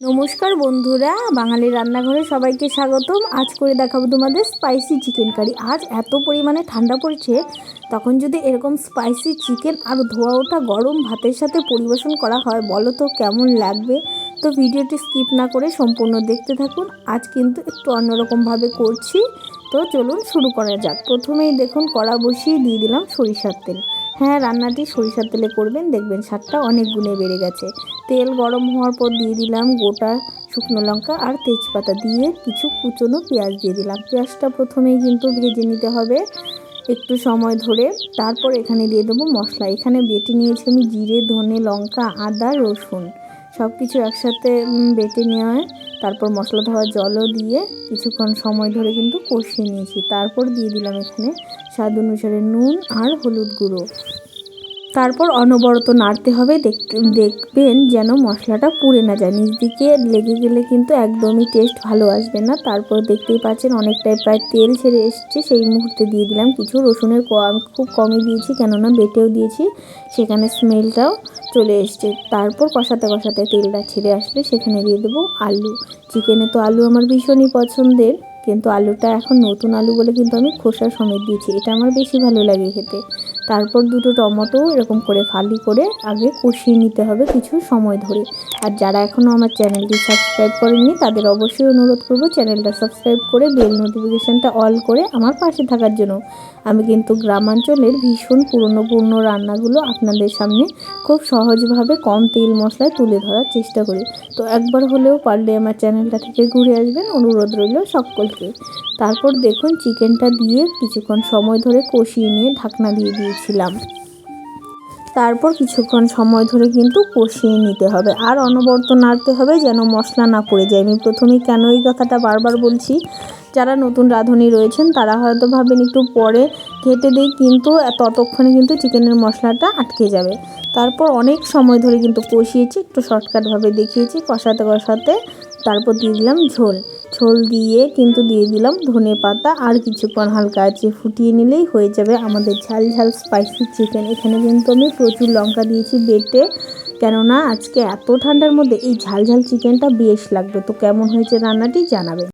নমস্কার বন্ধুরা, বাঙালি রান্নাঘরে সবাইকে স্বাগতম। আজ করে দেখাবো তোমাদের স্পাইসি চিকেন কারি আজ এত পরিমাণে ঠান্ডা পড়েছে, তখন যদি এরকম স্পাইসি চিকেন আর ধোয়া ওঠা গরম ভাতের সাথে পরিবেশন করা হয়, বলো তো কেমন লাগবে? তো ভিডিওটি স্কিপ না করে সম্পূর্ণ দেখতে থাকুন। আজ কিন্তু একটু অন্যরকমভাবে করছি। তো চলুন শুরু করা যাক। প্রথমেই দেখুন, কড়া বসিয়ে দিয়ে দিলাম সরিষার তেল। হ্যাঁ রান্নাটি সরিষার তেলে করবেন। দেখবেন স্বাদটা অনেক গুণে বেড়ে গেছে। তেল গরম হওয়ার পর দিয়ে দিলাম গোটা শুকনো লঙ্কা আর তেজপাতা দিয়ে কিছু কুচনো পেঁয়াজ দিয়ে দিলাম। পেঁয়াজটা প্রথমেই কিন্তু ভেজে নিতে হবে একটু সময় ধরে। তারপর এখানে দিয়ে দেবো মশলা। এখানে বেটে নিয়েছি আমি জিরে, ধনে লঙ্কা, আদা, রসুন। সব কিছু একসাথে বেটে নেওয়া তারপর মশলা ধোয়া জলও দিয়ে কিছুক্ষণ সময় ধরে কিন্তু কষিয়ে নিয়েছি। তারপর দিয়ে দিলাম এখানে স্বাদ অনুসারে নুন আর হলুদ গুঁড়ো। তারপর অনবরত নাড়তে হবে। দেখবেন যেন মশলাটা পুড়ে না যায়। নিজ দিকে লেগে গেলে কিন্তু একদমই টেস্ট ভালো আসবে না। তারপর দেখতেই পাচ্ছেন অনেকটাই প্রায় তেল ছেড়ে এসছে। সেই মুহূর্তে দিয়ে দিলাম কিছু রসুনের খুব কমই দিয়েছি, কেননা বেটেও দিয়েছি। সেখানে স্মেলটাও চলে এসছে। তারপর কষাতে কষাতে তেলটা ছেড়ে আসলে সেখানে দিয়ে দেবো আলু। চিকেনে তো আলু আমার ভীষণই পছন্দের, কিন্তু আলুটা এখন নতুন আলু বলে কিন্তু আমি খোসা সমেত দিয়েছি। এটা আমার বেশি ভালো লাগে খেতে। তারপর দুটো টমেটো এরকম করে ফালি করে আগে কষিয়ে নিতে হবে কিছু সময় ধরে। আর যারা এখনও আমার চ্যানেলটি সাবস্ক্রাইব করেননি, তাদের অবশ্যই অনুরোধ করব চ্যানেলটা সাবস্ক্রাইব করে বেল নোটিফিকেশানটা অল করে আমার পাশে থাকার জন্য। আমি কিন্তু গ্রামাঞ্চলের ভীষণ পুরনো পুরনো রান্নাগুলো আপনাদের সামনে খুব সহজভাবে কম তেল মশলায় তুলে ধরার চেষ্টা করি। তো একবার হলেও পারলে আমার চ্যানেলটা থেকে ঘুরে আসবেন, অনুরোধ রইল সকলকে। তারপর দেখুন, চিকেনটা দিয়ে কিছুক্ষণ সময় ধরে কষিয়ে নিয়ে ঢাকনা দিয়ে দিয়েছিলাম তারপর কিছুক্ষণ সময় ধরে কিন্তু কষিয়ে নিতে হবে আর অনবরত নাড়তে হবে যেন মশলা না পড়ে যায়। আমি প্রথমেই কেন এই কথাটা বারবার বলছি? যারা নতুন রাঁধুনি রয়েছেন, তারা হয়তো ভাবেন একটু পরে ঘেটে দিই, কিন্তু ততক্ষণে কিন্তু চিকেনের মশলাটা আটকে যাবে। তারপর অনেক সময় ধরে কিন্তু কষিয়েছি, একটু শর্টকাটভাবে দেখিয়েছি, কষাতে কষাতে তারপর দিয়ে দিলাম ঝোল। ঝোল দিয়ে কিন্তু দিয়ে দিলাম ধনে পাতা আর কিছুক্ষণ হালকা আছে ফুটিয়ে নিলেই হয়ে যাবে আমাদের ঝাল ঝাল স্পাইসি চিকেন এখানে কিন্তু আমি প্রচুর লঙ্কা দিয়েছি বেটে। কেননা আজকে এত ঠান্ডার মধ্যে এই ঝাল ঝাল চিকেনটা বেশ লাগবে। তো কেমন হয়েছে রান্নাটি জানাবে